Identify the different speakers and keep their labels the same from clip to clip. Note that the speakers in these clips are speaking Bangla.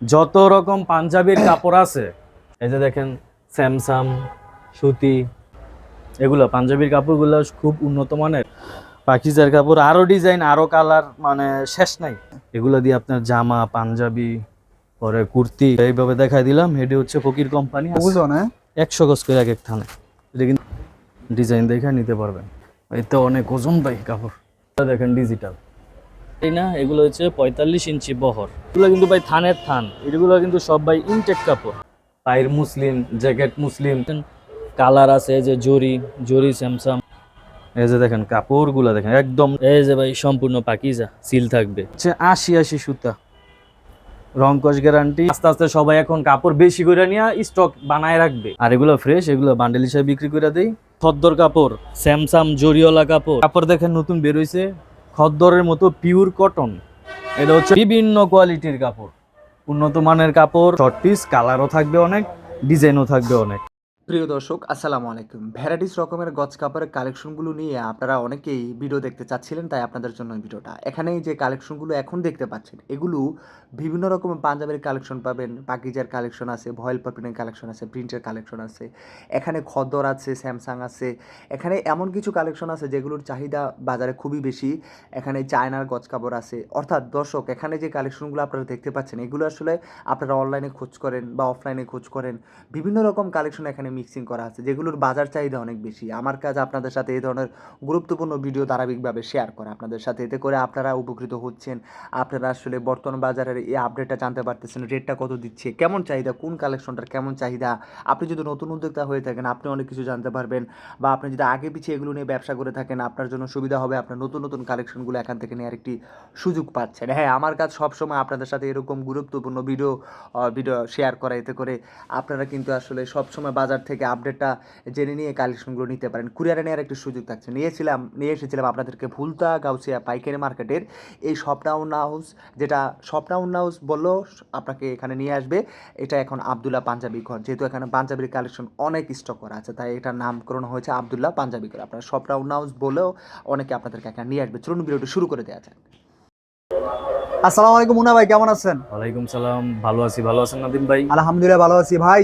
Speaker 1: যত রকম পাঞ্জাবির কাপড় আছে এই যে দেখেন স্যামসাং সুতি এগুলো পাঞ্জাবির কাপড়গুলো খুব উন্নত মানের। পাকিজার কাপড় আরও ডিজাইন আরও কালার মানে শেষ নাই। এগুলো দিয়ে আপনার জামা পাঞ্জাবি পরে কুর্তি এইভাবে দেখাই দিলাম। এটি হচ্ছে ফকির কোম্পানি।
Speaker 2: বুঝো না
Speaker 1: একশো গজ করে এক এক থানে। এটা কিন্তু ডিজাইন দেখে নিতে পারবেন। এতে অনেক ওজন ভাই কাপড়। দেখেন ডিজিটাল এই না এগুলো হচ্ছে পঁয়তাল্লিশ ইঞ্চি বহর। এগুলো কিন্তু ভাই থানের থান এগুলো কিন্তু সব ভাই ইনটেক কাপড়। পায়ের মুসলিম জ্যাকেট মুসলিম। কালার আছে যে জরি জরি স্যামসাং। এই যে দেখেন কাপড়গুলো দেখেন একদম এই যে ভাই সম্পূর্ণ পাকিজা সিল থাকবে। হচ্ছে আশি আশি সুতা। রং গ্যারান্টি। আস্তে আস্তে সবাই এখন কাপড় বেশি করে নিয়ে স্টক বানায় রাখবে। আর এগুলো ফ্রেশ এগুলো বান্ডেল হিসেবে বিক্রি করে দেই। খদ্দর কাপড় স্যামসাং জরিওয়ালা কাপড়। কাপড় দেখেন নতুন বের হইছে। খদ্দরের মতো পিওর কটন এটা হচ্ছে বিভিন্ন কোয়ালিটির কাপড়। উন্নত মানের কাপড় শর্ট পিস কালারও থাকবে অনেক ডিজাইনও থাকবে অনেক।
Speaker 2: প্রিয় দর্শক, আসসালামু আলাইকুম। ভ্যারাইটিস রকমের গজ কাপড়ের কালেকশনগুলো নিয়ে আপনারা অনেকেই ভিডিও দেখতে চাচ্ছিলেন, তাই আপনাদের জন্য ভিডিওটা। এখানে যে কালেকশনগুলো এখন দেখতে পাচ্ছেন, এগুলো বিভিন্ন রকমের পাঞ্জাবের কালেকশন পাবেন, পাকিজার কালেকশন আছে, ভয়েল পাপিনের কালেকশন আছে, প্রিন্টের কালেকশন আছে, এখানে খদ্দর আছে, স্যামসাং আছে, এখানে এমন কিছু কালেকশন আছে যেগুলোর চাহিদা বাজারে খুবই বেশি। এখানে চায়নার গজ কাপড় আছে। অর্থাৎ দর্শক, এখানে যে কালেকশনগুলো আপনারা দেখতে পাচ্ছেন, এগুলো আসলে আপনারা অনলাইনে খোঁজ করেন বা অফলাইনে খোঁজ করেন। বিভিন্ন রকম কালেকশন এখানে মিক্সিং করা আছে, যেগুলোর বাজার চাহিদা অনেক বেশি। আমার কাজ আপনাদের সাথে এই ধরনের গুরুত্বপূর্ণ ভিডিও ধারাবাহিকভাবে শেয়ার করা। আপনাদের সাথে এতে করে আপনারা উপকৃত হচ্ছেন, আপনারা আসলে বর্তমান বাজারের এই আপডেটটা জানতে পারতেছেন রেটটা কত দিচ্ছে, কেমন চাহিদা, কোন কালেকশনটার কেমন চাহিদা। আপনি যদি নতুন উদ্যোক্তা হয়ে থাকেন, আপনি অনেক কিছু জানতে পারবেন, বা আপনি যদি আগে পিছিয়ে এগুলো নিয়ে ব্যবসা করে থাকেন, আপনার জন্য সুবিধা হবে আপনার নতুন নতুন কালেকশনগুলো এখান থেকে নেওয়ার একটি সুযোগ পাচ্ছেন। হ্যাঁ আমার কাজ সবসময় আপনাদের সাথে এরকম গুরুত্বপূর্ণ ভিডিও ভিডিও শেয়ার করা, এতে করে আপনারা কিন্তু আসলে সবসময় বাজার থেকে আপডেটটা জেনে নিয়ে কালেকশনগুলো নিতে পারেন। কুরিয়ারে নেওয়ার একটি সুযোগ থাকছে। নিয়েছিলাম নিয়ে এসেছিলাম আপনাদেরকে ভুলতা গাউসিয়া পাইকারি মার্কেটের এই স্বপ্নাউন হাউস যেটা স্বপ্নাউন হাউস বললেও আপনাকে এখানে নিয়ে আসবে। এটা এখন আবদুল্লাহ পাঞ্জাবি ঘর। যেহেতু এখানে পাঞ্জাবির কালেকশন অনেক স্টক করা আছে তাই এটার নামকরণ হয়েছে আবদুল্লাহ পাঞ্জাবি ঘর। আপনার স্বপ্নাউন হাউস বলেও অনেকে আপনাদেরকে এখানে নিয়ে আসবে। চলুন ভিডিওটি শুরু করে দেওয়া যাক। আসসালামু আলাইকুম মুনা ভাই কেমন আছেন?
Speaker 1: ওয়ালাইকুম সালাম। ভালো আছি ভালো আছেন নাদিম ভাই?
Speaker 2: আলহামদুলিল্লাহ ভালো আছি ভাই।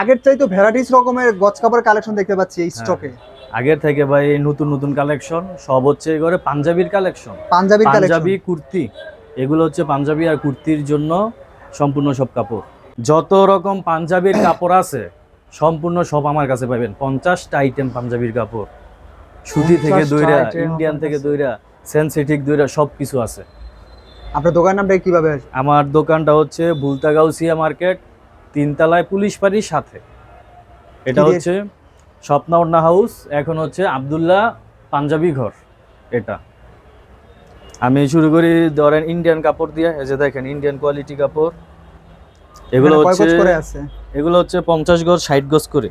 Speaker 2: আগের চাই তো ভ্যারাইটিস রকমের গজ কাপড়ের কালেকশন দেখতে পাচ্ছি এই স্টকে
Speaker 1: আগের থেকে ভাই এই নতুন নতুন কালেকশন সব হচ্ছে করে পাঞ্জাবির কালেকশন
Speaker 2: পাঞ্জাবির কালেকশন
Speaker 1: পাঞ্জাবি কুর্তি এগুলো হচ্ছে পাঞ্জাবি আর কুর্তির জন্য সম্পূর্ণ সব কাপড়। যত রকম পাঞ্জাবির কাপড় আছে সম্পূর্ণ সব আমার কাছে পাবেন। পঞ্চাশটা আইটেম পাঞ্জাবির কাপড়। সুতি থেকে
Speaker 2: 50টা
Speaker 1: দইরা ইন্ডিয়ান থেকে। দইরা সেন্সিটিক দইরা সব কিছু আছে।
Speaker 2: আপনার দোকান নামটা কীভাবে
Speaker 1: আমার দোকানটা হচ্ছে ভুলতাগাউসিয়া মার্কেট তিনতলায় পুলিশ বাড়ির সাথে। এটা হচ্ছে স্বপ্নওড়না হাউস এখন হচ্ছে আব্দুল্লাহ পাঞ্জাবি ঘর এটা। আমি শুরু করি ধরেন ইন্ডিয়ান কাপড় দিয়ে এই যে দেখেন ইন্ডিয়ান কোয়ালিটি কাপড়। এগুলো হচ্ছে এগুলো হচ্ছে পঞ্চাশ গজ ষাট গজ করে।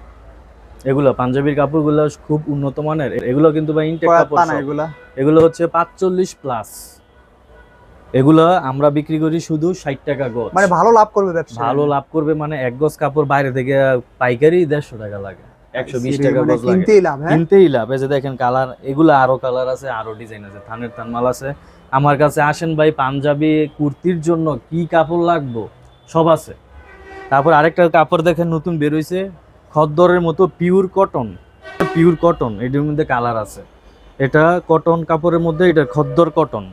Speaker 1: এগুলো পাঞ্জাবির কাপড়গুলো খুব উন্নত মানের। এগুলো কিন্তু বা ইনটেক কাপড়
Speaker 2: পানা এগুলা?
Speaker 1: এগুলো হচ্ছে পাঁচচল্লিশ প্লাস এগুলো আমরা বিক্রি করি শুধু ষাট টাকা গজ।
Speaker 2: মানে ভালো লাভ করবে ব্যবসা
Speaker 1: ভালো লাভ করবে মানে এক গজ কাপড় বাইরে থেকে পাইকারি দেড়শো টাকা লাগে। একশো বিশ টাকা গজ লাগে।
Speaker 2: কিনতেই লাভ হ্যাঁ?
Speaker 1: কিনতেই লাভ। এই যে দেখেন কালার এগুলো আরও কালার আছে আরও ডিজাইন আছে থানের থান মাল আছে। আমার কাছে আসেন ভাই পাঞ্জাবি কুর্তির জন্য কি কাপড় লাগবো? সব আছে। তারপর আরেকটা কাপড় দেখেন নতুন বের হইছে খদ্দরের মতো পিওর কটন পিওর কটন এটার মধ্যে কালার আছে। এটা কটন কাপড়ের মধ্যে এটা খদ্দর কটন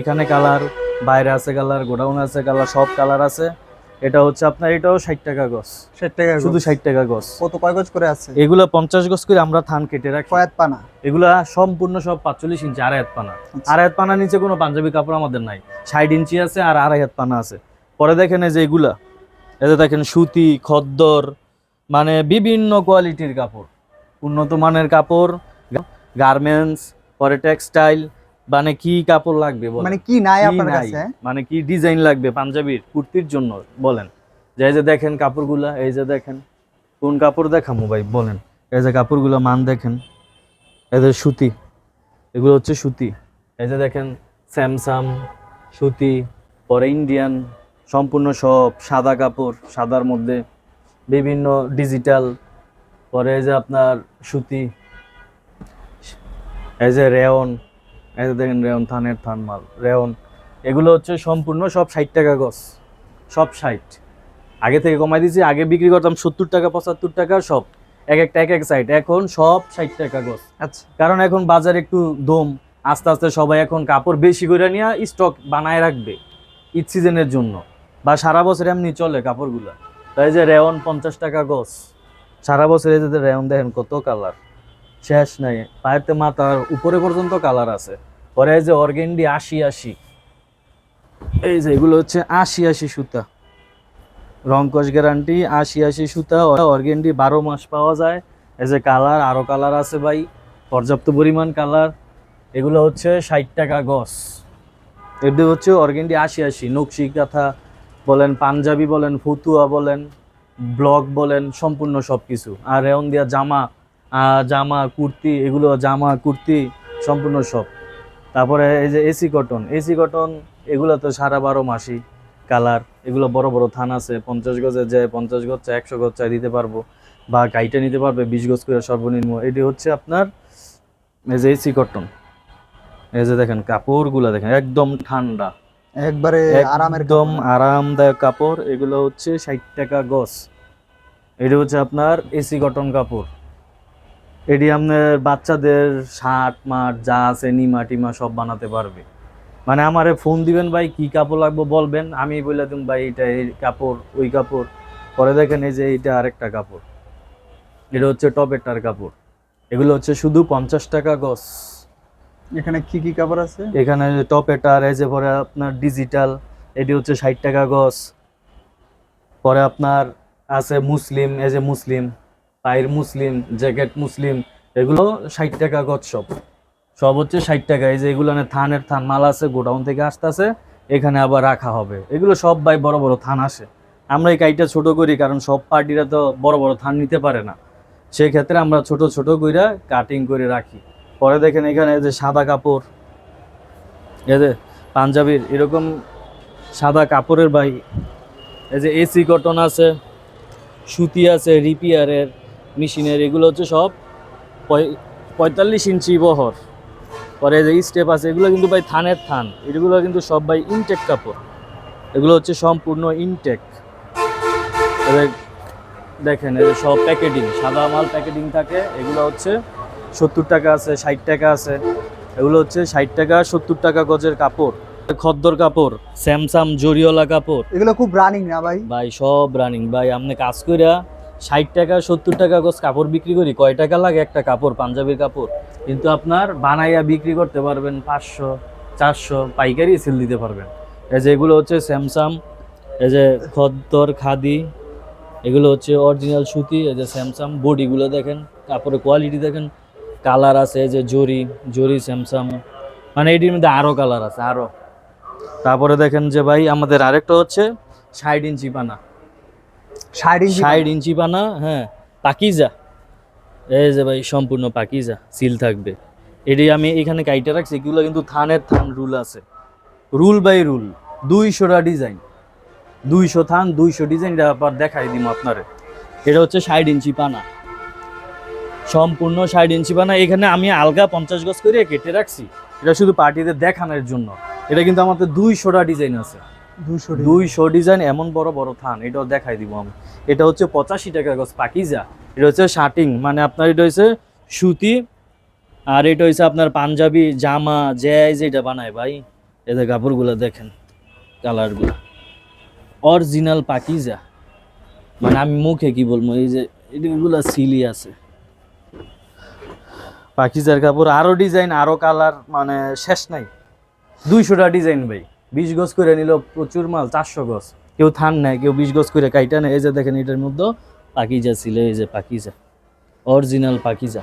Speaker 1: এখানে কালার বাইরে আছে কালার গোডাউন আছে কালার সব কালার আছে। এটা হচ্ছে আপনার এটাও ষাট টাকা গছ
Speaker 2: ষাট টাকা
Speaker 1: শুধু ষাট টাকা গছ
Speaker 2: কত কয় গছ করে আছে?
Speaker 1: এগুলো পঞ্চাশ গছ করে আমরা থান কেটে রাখি।
Speaker 2: কয়াত পানা।
Speaker 1: এগুলা সম্পূর্ণ সব পাঁচচল্লিশ ইঞ্চি আড়াই হাত পানা।
Speaker 2: আচ্ছা।
Speaker 1: আড়াই হাত পানা নিচে কোনো পাঞ্জাবি কাপড় আমাদের নাই। ষাট ইঞ্চি আছে আর আড়াই হাত পানা আছে। পরে দেখেন এই যে এগুলা। এতে দেখেন সুতি খদ্দর মানে বিভিন্ন কোয়ালিটির কাপড়। উন্নত মানের কাপড় গার্মেন্টস পরে টেক্সটাইল মানে কি কাপড় লাগবে
Speaker 2: মানে কি নাই আপনার কাছে?
Speaker 1: মানে কি ডিজাইন লাগবে পাঞ্জাবির কুর্তির জন্য বলেন? যে এই যে দেখেন কাপড়গুলা এই যে দেখেন। কোন কাপড় দেখামো ভাই বলেন। এই যে কাপড়গুলো মান দেখেন। এদের সুতি এগুলো হচ্ছে সুতি। এই যে দেখেন স্যামসাং সুতি পরে ইন্ডিয়ান সম্পূর্ণ সব সাদা কাপড় সাদার মধ্যে বিভিন্ন ডিজিটাল পরে এই যে আপনার সুতি এই যে রেয়ন এই যে দেখেন রেয়ন থানের থান মাল রেয়ন এগুলো হচ্ছে সম্পূর্ণ সব ষাট টাকা গজ। সব ষাট। আগে থেকে কমাই দিয়েছি আগে বিক্রি করতাম সত্তর টাকা পঁচাত্তর টাকা সব। এক একটা এক এক সাইড এখন সব ষাট টাকা গছ
Speaker 2: আচ্ছা।
Speaker 1: কারণ এখন বাজার একটু দম। আস্তে আস্তে সবাই এখন কাপড় বেশি করে নিয়ে স্টক বানায় রাখবে ঈদ সিজনের জন্য। বা সারা বছর এমনি চলে কাপড়গুলো। তাই যে রেওন পঞ্চাশ টাকা গছ সারা বছর এই যে রেওন দেখেন কত কালার শেষ নাই। পায়েতে মাথার উপরে পর্যন্ত কালার আছে। পরে এই যে অর্গেন্ডি আশি আশি। এই যে এগুলো হচ্ছে আশি আশি সুতা। রংকশ গ্যারান্টি আশি আশি সুতা। অর্গেন্ডি বারো মাস পাওয়া যায়। এই যে কালার আরও কালার আছে ভাই। পর্যাপ্ত পরিমাণ কালার এগুলো হচ্ছে ষাট টাকা গস। এটি হচ্ছে অর্গেন্ডি আশি আশি। নকশি কাঁথা বলেন, পাঞ্জাবি বলেন, ফুতুয়া বলেন ব্লক বলেন, সম্পূর্ণ সব কিছু আর রেওন দিয়া জামা জামা কুর্তি এগুলো জামা কুর্তি সম্পূর্ণ সব। তারপরে এই যে এসি কটন এসি কটন এগুলো তো সারা বারো মাসই কালার। এগুলো বড় বড় থান আছে পঞ্চাশ গজে যে পঞ্চাশ গজ চাই একশো গজ চাই দিতে পারব বা গাইটা নিতে পারবে বিশ গজ করে সর্বনিম্ন। এটি হচ্ছে আপনার এই যে এসি কটন। এই যে দেখেন কাপড়গুলো দেখেন একদম ঠান্ডা।
Speaker 2: একবারে আরামের
Speaker 1: একদম আরামদায়ক কাপড় এগুলো হচ্ছে ষাট টাকা গজ। এটি হচ্ছে আপনার এসি কটন কাপড়। এটি আপনার বাচ্চাদের শার্ট মাঠ যা আছে নিমা টিমা সব বানাতে পারবে। মানে আমারে ফোন দিবেন ভাই কি কাপড় লাগবে বলবেন? আমি বলে দিন ভাই এটা এই কাপড় ওই কাপড়। পরে দেখেন এই যে এইটা আরেকটা কাপড়। এটা হচ্ছে টপেটার কাপড়। এগুলো হচ্ছে শুধু পঞ্চাশ টাকা গজ।
Speaker 2: এখানে কি কি কাপড় আছে?
Speaker 1: এখানে টপ এটার এই যে পরে আপনার ডিজিটাল এটি হচ্ছে ষাট টাকা গজ। পরে আপনার আছে মুসলিম এই যে মুসলিম। পায়ের মুসলিম, জ্যাকেট মুসলিম, এগুলো ষাট টাকা গজ সব। সব হচ্ছে ষাট টাকা। এই যে এগুলো থানের থান, মাল আছে, গোডাউন থেকে আসতেছে, এখানে আবার রাখা হবে। এগুলো সব ভাই বড় বড় থান আসে। আমরা এই কাইটা ছোট করি কারণ সব পার্টিরা তো বড় বড় থান নিতে পারে না। সেই ক্ষেত্রে আমরা ছোট ছোট কইরা কাটিং করে রাখি। পরে দেখেন এখানে যে সাদা কাপড়, এই যে পাঞ্জাবির এরকম সাদা কাপড়ের বাই এই যে এসি কটন আছে, সুতি আছে, রিপিয়ারের মেশিনের এগুলো হচ্ছে সব পঁয়- পঁয়তাল্লিশ ইঞ্চি বহর। পরে যে স্টেপ আছে এগুলো কিন্তু ভাই থানের থান। এগুলো কিন্তু সব ভাই ইনটেক কাপড়। এগুলো হচ্ছে সম্পূর্ণ ইনটেক দেখেন এই সব প্যাকেটিং সাদা মাল প্যাকেটিং থাকে এগুলো হচ্ছে সত্তর টাকা আছে ষাট টাকা আছে। এগুলো হচ্ছে ষাট টাকা সত্তর টাকা গজের কাপড়। খদ্দর কাপড় স্যামসাং জরিওলা কাপড়।
Speaker 2: এগুলো খুব রানিং না ভাই?
Speaker 1: ভাই সব রানিং ভাই আপনি কাজ কইরা ষাট টাকা, সত্তর টাকা গজ কাপড় বিক্রি করি, কয় টাকা লাগে একটা কাপড়, পাঞ্জাবির কাপড়? কিন্তু আপনার বানাইয়া বিক্রি করতে পারবেন পাঁচশো, চারশো, পাইকারি সেল দিতে পারবেন। এই যে এগুলো হচ্ছে স্যামসাং, এই যে খদ্দর, খাদি, এগুলো হচ্ছে অরিজিনাল সুতি, এই যে স্যামসাং বডিগুলো দেখেন, কাপড়ের কোয়ালিটি দেখেন কালার আছে, এই যে জরি জরি স্যামসাং মানে এটির মধ্যে আরও কালার আছে আরও তারপরে দেখেন যে ভাই, আমাদের আরেকটা হচ্ছে ষাট ইঞ্চি পানা।
Speaker 2: ষাট ইঞ্চি
Speaker 1: ষাট ইঞ্চি পানা হ্যাঁ পাকিজা। এই যে ভাই সম্পূর্ণ পাকিজা সিল থাকবে। এটি আমি এখানে কাইটে রাখছি এগুলো কিন্তু থানের থান রুল আছে। রুল বাই রুল দুইশোটা ডিজাইন। দুইশো থান দুইশো ডিজাইন আবার দেখাই দিব আপনারে। এটা হচ্ছে ষাট ইঞ্চি পানা সম্পূর্ণ ষাট ইঞ্চি পানা এখানে আমি আলগা পঞ্চাশ গজ করে কেটে রাখছি। এটা শুধু পার্টিদের দেখানোর জন্য। এটা কিন্তু আমাদের দুইশোটা ডিজাইন আছে। দুইশো ডিজাইন। এমন বড় বড় থান, এটাও দেখাই দিব আমি। এটা হচ্ছে পঁচাশি টাকা গজ পাকিজা, এটা হচ্ছে শার্টিং মানে আপনার এটা হচ্ছে সুতি, আর এটা হচ্ছে আপনার পাঞ্জাবি, জামা জ্যাই যেটা বানায় ভাই এদের কাপড়গুলো দেখেন, কালারগুলো। অরিজিনাল পাকিজা। মানে আমি মুখে কি বলব, এই যে এগুলো সিলি আছে। পাকিজার কাপড়, আরও ডিজাইন, আরও কালার মানে শেষ নাই। দুইশোটা ডিজাইন ভাই। বিশ গজ করে নিল প্রচুর মাল, চারশো গজ। কেউ থান নেয় কেউ বিশ গজ করে কাইটা নেয়। এই যে দেখেন, এটার মধ্যে পাকিজা ছিল, এই যে পাকিজা। অরিজিনাল পাকিজা।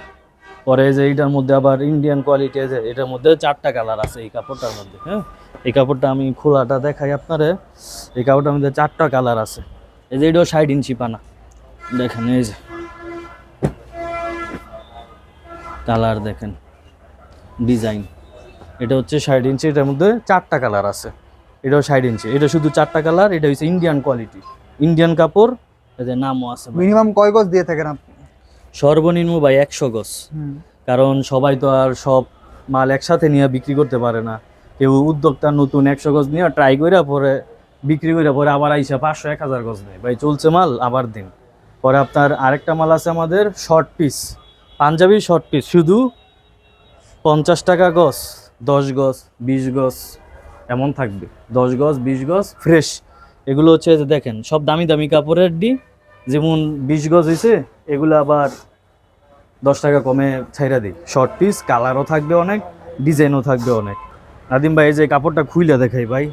Speaker 1: পরে যে এটার মধ্যে আবার ইন্ডিয়ান কোয়ালিটি আছে এটার মধ্যে চারটা কালার আছে এই কাপড়টার মধ্যে হ্যাঁ? এই কাপড়টা আমি খোলাটা দেখাই আপনারে। এই কাপড়টার মধ্যে চারটা কালার আছে। এই যে এটাও ষাট ইঞ্চি পানা। দেখেন, এই যে। কালার দেখেন। ডিজাইন এটা হচ্ছে ষাট ইঞ্চি এটার মধ্যে চারটা কালার আছে। এটাও ষাট ইঞ্চি এটা শুধু চারটা কালার এটা হচ্ছে ইন্ডিয়ান কোয়ালিটি ইন্ডিয়ান কাপড় এদের নামও আছে
Speaker 2: মিনিমাম কয় গজ দিয়ে থাকেন আপনি?
Speaker 1: সর্বনিম্ন ভাই একশো গজ। কারণ সবাই তো আর সব মাল একসাথে নিয়ে বিক্রি করতে পারে না। কেউ উদ্যোক্তা নতুন একশো গজ নিয়ে ট্রাই করে পরে বিক্রি করে পরে আবার আইসা পাঁচশো এক হাজার গজ নেয় ভাই চলছে মাল আবার দিন। পরে আপনার আরেকটা মাল আছে আমাদের short piece Punjabi short piece শুধু পঞ্চাশ টাকা গজ। দশ গজ, বিশ গজ, এমন থাকবে। দশ গজ, বিশ গজ ফ্রেশ এগুলো হচ্ছে যে দেখেন, সব দামি দামি কাপড়ের ডি যেমন বিশ গজ হয়েছে এগুলো আবার দশ টাকা কমে ছাইরা দিই। শর্ট পিস কালারও থাকবে অনেক ডিজাইনও থাকবে অনেক। নাদিম ভাই, এই যে কাপড়টা খুইলা দেখাই ভাই,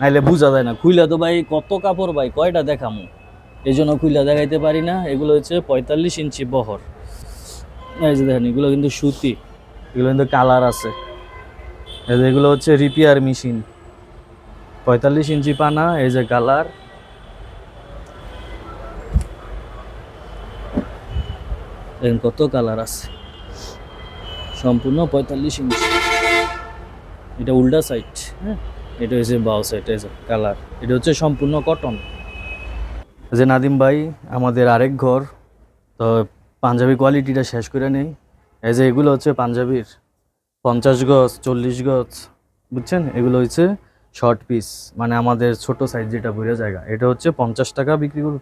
Speaker 1: নাইলে বোঝা যায় না। খুইলা তো ভাই কত কাপড় ভাই, কয়টা দেখামু? এই জন্য খুইলা দেখাইতে পারি না। এগুলো হচ্ছে পঁয়তাল্লিশ ইঞ্চি বহর। এই যে দেখেন, এগুলো কিন্তু সুতি, এগুলো কিন্তু কালার আছে। এগুলো হচ্ছে রিপেয়ার মেশিন পঁয়তাল্লিশ ইঞ্চি পানা, এই যে কালার কত কালার আছে। সম্পূর্ণ পঁয়তাল্লিশ ইঞ্চি। এটা উল্টা সাইড হ্যাঁ? এটা হচ্ছে বাউ সাইড এই কালার এটা হচ্ছে সম্পূর্ণ কটন যে নাদিম ভাই, আমাদের আরেক ঘর। তো পাঞ্জাবি কোয়ালিটিটা শেষ করে নেই। এই যে এগুলো হচ্ছে পাঞ্জাবির। পঞ্চাশ গজ চল্লিশ গজ বুঝছেন? এগুলো হচ্ছে শর্ট পিস মানে আমাদের ছোট সাইজ যেটা বুড়ে জায়গা এটা হচ্ছে পঞ্চাশ টাকা বিক্রি করব।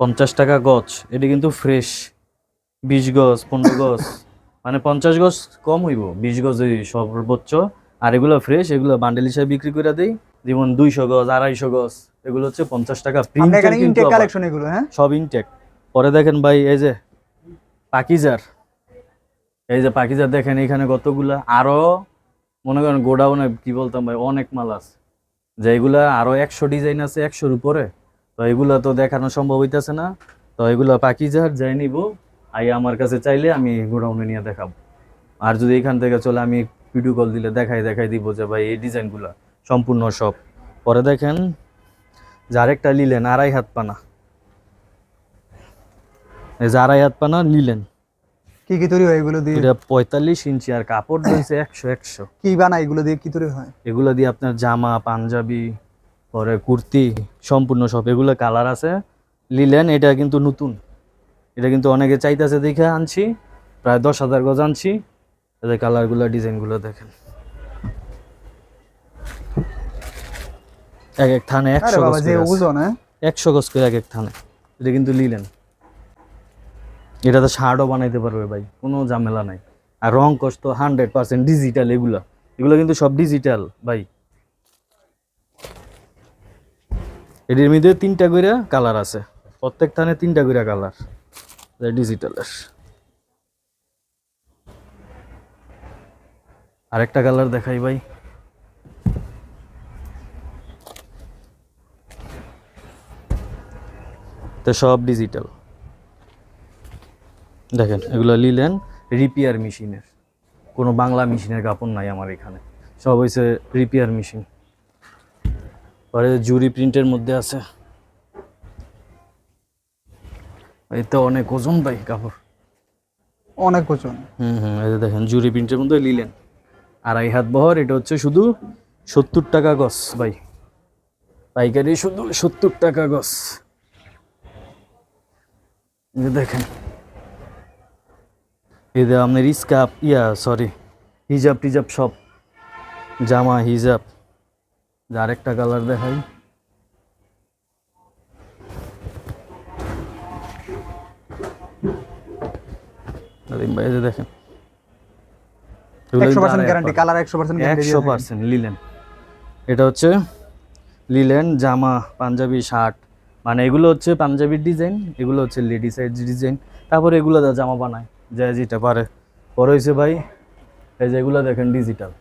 Speaker 1: পঞ্চাশ টাকা গজ এটা কিন্তু ফ্রেশ বিশ গজ পনেরো গজ মানে পঞ্চাশ গজ কম হইব। বিশ গজ সর্বোচ্চ। আর এগুলো ফ্রেশ এগুলো বান্ডেল হিসাবে বিক্রি করে দেই। যেমন দুইশো গজ আড়াইশো গজ এগুলো হচ্ছে পঞ্চাশ টাকা প্রিন্টের কিন্তু
Speaker 3: হ্যাঁ?
Speaker 1: সব ইনটেক পরে দেখেন ভাই এই যে পাকিজার। এই যে পাকিজার দেখেন, এখানে কতগুলা? আরও, মনে করেন গোডাউনে, কি বলতাম ভাই, অনেক মাল আছে। যে এগুলা আরও একশো ডিজাইন আছে, একশোর উপরে। তো এগুলা তো দেখানো সম্ভব হইতেছে না। তো এগুলা পাকিজার যাই নিব। আই আমার কাছে চাইলে আমি গোডাউনে নিয়ে দেখাবো। আর যদি এখান থেকে চলে, আমি ভিডিও কল দিলে দেখাই দেখাই দিব যে ভাই, এই ডিজাইনগুলা সম্পূর্ণ সব। পরে দেখেন, যে আরেকটা নিলেন, আড়াই হাত পানা। এই যে আড়াই হাত পানা নিলেন।
Speaker 3: কি কি তৈরি হয় এগুলো দিয়ে?
Speaker 1: এটা পঁয়তাল্লিশ ইঞ্চি আর কাপড় রয়েছে একশো একশো।
Speaker 3: কি বানায় এগুলো দিয়ে কি তৈরি হয়?
Speaker 1: এগুলো দিয়ে আপনার জামা পাঞ্জাবি পরে কুর্তি সম্পূর্ণ সব। এগুলো কালার আছে। লিলেন এটা কিন্তু নতুন। এটা কিন্তু অনেকে চাইতেছে দেখে আনছি। প্রায় দশ হাজার গজ আনছি। এদের কালারগুলো ডিজাইনগুলো দেখেন। এক এক থানে একশো গজ
Speaker 3: হ্যাঁ?
Speaker 1: একশো গজ করে এক এক থানে। এটা কিন্তু লিলেন। এটা তো শার্টও বানাইতে পারবে ভাই, কোনো ঝামেলা নাই। আর রং কষ্ট হান্ড্রেড পার্সেন্ট ডিজিটাল এগুলো। এগুলো কিন্তু সব ডিজিটাল ভাই। এটির মধ্যে তিনটা করে কালার আছে। প্রত্যেক থানে তিনটা করে কালার ডিজিটালের আরেকটা কালার দেখাই ভাই। তো সব ডিজিটাল দেখেন এগুলো লিলেন রিপেয়ার মেশিনের কোনো বাংলা মেশিনের কাপড় নাই আমার এখানে। সব হয়েছে রিপেয়ার মেশিন পরে জুরি প্রিন্টের মধ্যে আছে। এতে অনেক ওজন ভাই কাপড়।
Speaker 3: অনেক ওজন।
Speaker 1: হুম হুম এই যে দেখেন জুরি প্রিন্টের মধ্যে লিলেন। আড়াই হাত বহর এটা হচ্ছে শুধু সত্তর টাকা গস ভাই। পাইকারি শুধু সত্তর টাকা গস দেখেন যে আপনার স্কাপ ইয়া সরি হিজাব টিজাব সব জামা হিজাব আরেকটা কালার দেখাই। নাদিম ভাই দেখেন। লিলেন। এটা হচ্ছে লিলেন জামা পাঞ্জাবি শার্ট মানে এগুলো হচ্ছে পাঞ্জাবির ডিজাইন এগুলো হচ্ছে লেডিসাইড ডিজাইন তারপরে এগুলো জামা বানায়। যা যেটা পারে। পরে হয়েছে ভাই এই যে এগুলো দেখেন ডিজিটাল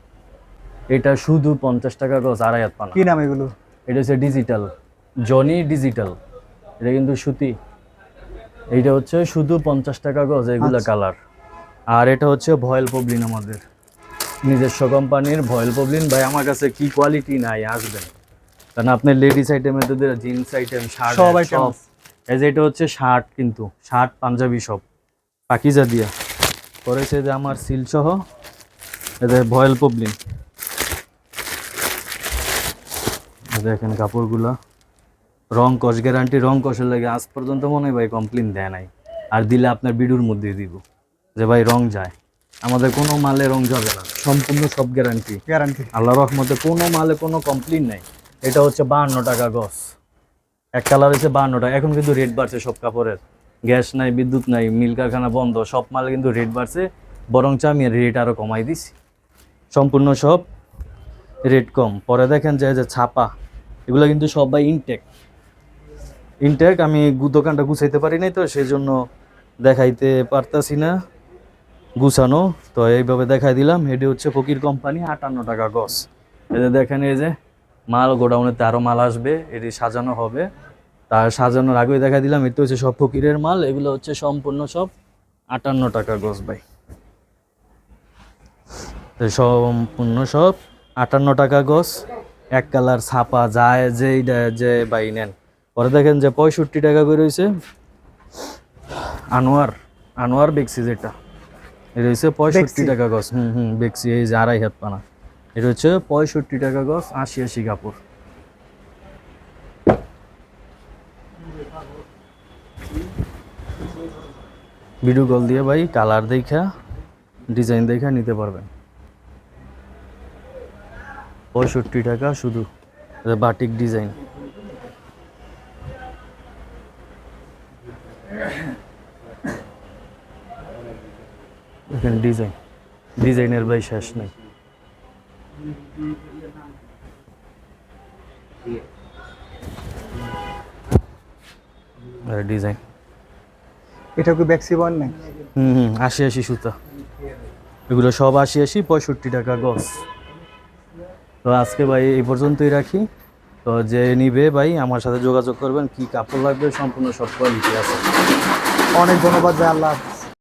Speaker 1: এটা শুধু পঞ্চাশ টাকা গজ আড়াই হাত পানা।
Speaker 3: কি নাম এগুলো?
Speaker 1: এটা হচ্ছে ডিজিটাল জনি ডিজিটাল এটা কিন্তু সুতি। এইটা হচ্ছে শুধু পঞ্চাশ টাকা গজ এগুলো
Speaker 3: আচ্ছা।
Speaker 1: কালার আর এটা হচ্ছে ভয়েল পবলিন আমাদের। নিজস্ব কোম্পানির ভয়েল পবলিন। ভাই আমার কাছে কি কোয়ালিটি নাই আসবেন কারণ আপনার লেডিস আইটেমের জিন্স আইটেম শার্ট
Speaker 3: সব
Speaker 1: এই যে এটা হচ্ছে শার্ট কিন্তু শার্ট পাঞ্জাবি সব। পাকিজা দিয়া। করেছে যে আমার সিল সহ এদের ভয়েল পবলিন। এই দেখেন কাপড়গুলা রং কস গ্যারান্টি রং কষের লাগে আজ পর্যন্ত মনে হয় ভাই কমপ্লেন দেয় নাই। আর দিলে আপনার বিডুর মধ্যে দিব যে ভাই রং যায়। আমাদের কোনো মালে রং যাবে না সম্পূর্ণ সব গ্যারান্টি
Speaker 3: গ্যারান্টি
Speaker 1: আল্লাহ রহমতে কোনো মালে কোনো কমপ্লেন নাই। এটা হচ্ছে বাহান্ন টাকা গছ। এক কালার হচ্ছে বাহান্ন টাকা এখন কিন্তু রেট বাড়ছে সব কাপড়ের। গ্যাস নাই, বিদ্যুৎ নাই, মিল কারখানা বন্ধ, সব মাল কিন্তু রেট বাড়ছে। বরং আমি রেট আরও কমাই দিছি। সম্পূর্ণ সব রেট কম। পরে দেখেন যে যে ছাপা, এগুলো কিন্তু সবাই ইনটেক ইনটেক আমি দোকানটা গুছাইতে পারি নাই তো সেই জন্য দেখাইতে পারতাছি না। গুছানো, তো এইভাবে দেখাই দিলাম। এটি হচ্ছে ফকির কোম্পানি, আটান্ন টাকা গছ যে দেখেন, এই যে মাল গোডাউনেতে আরও মাল আসবে, এটি সাজানো হবে। তার সাজানোর আগেই দেখা দিলাম এটি হচ্ছে সব ফকিরের মাল এগুলো হচ্ছে সম্পূর্ণ সব আটান্ন টাকা গছ ভাই। সম্পূর্ণ সব আটান্ন টাকা গছ এক কালার ছাপা যায় যে যে বাই নেন। পরে দেখেন যে পঁয়ষট্টি টাকা করে রয়েছে আনোয়ার আনোয়ার বেক্সি যেটা। এটা হচ্ছে পঁয়ষট্টি টাকা গছ হুম হুম বেক্সি এই যে আড়াই হাত পানা। এটা হচ্ছে পঁয়ষট্টি টাকা গছ আশি আশি কাপড়। ভিডিও কল দিয়ে ভাই কালার দেখা, ডিজাইন দেখা নিতে পারবেন। পঁয়ষট্টি টাকা শুধু বাটিক ডিজাইন। দেখেন ডিজাইন, ডিজাইনের ভাই শেষ নেই। ডিজাইন।
Speaker 3: এটা কি ব্যাক্সি বল নাকি?
Speaker 1: হুম হুম আশি আশি সুতা। এগুলো সব আশি আশি পঁয়ষট্টি টাকা গস তো আজকে ভাই এই পর্যন্তই রাখি। তো যে নিবে ভাই আমার সাথে যোগাযোগ করবেন কি কাপড় লাগবে সম্পূর্ণ সব কোয়ালিটি আছে।
Speaker 3: অনেক ধন্যবাদ ভাই আল্লাহ।